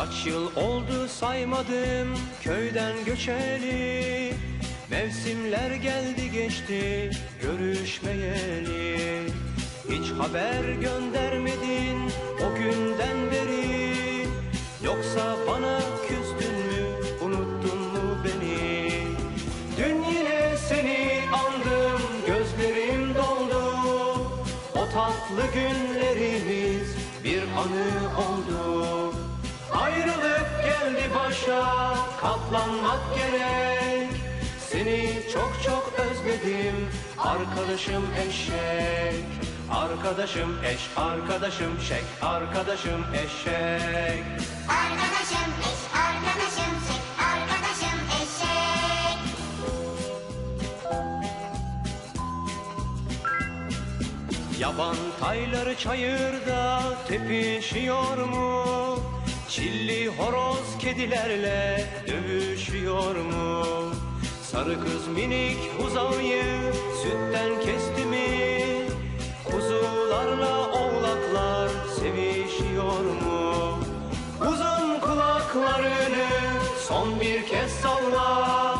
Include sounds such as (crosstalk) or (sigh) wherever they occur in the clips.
Kaç yıl oldu saymadım köyden göçeli. Mevsimler geldi geçti görüşmeyeli. Hiç haber göndermedin o günden beri. Yoksa bana küstün mü unuttun mu beni? Dün yine seni andım gözlerim doldu. O tatlı günlerimiz bir anı oldu başa katlanmak gerek Seni çok çok özledim arkadaşım eşek Arkadaşım eş, arkadaşım şek, arkadaşım eşek Arkadaşım eş, arkadaşım şek, arkadaşım eşek. Yaban tayları çayırda tepişiyor mu? Çilli horoz kedilerle dövüşüyor mu? Sarı kız minik buzağıyı sütten kesti mi? Kuzularla oğlaklar sevişiyor mu? Uzun kulaklarını son bir kez salla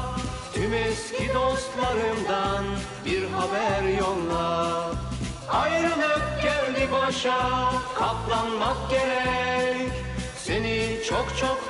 Tüm eski dostlarımdan bir haber yolla Ayrılık geldi başa katlanmak gerek Seni çok çok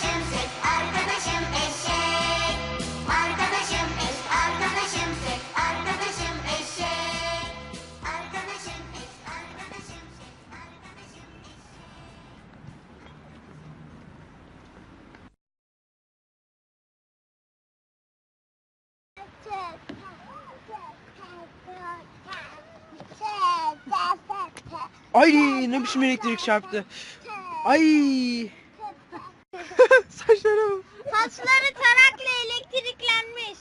Ay ne biçim elektrik çarptı. Ay. (laughs) Saçlara bak. Saçları tarakla elektriklenmiş.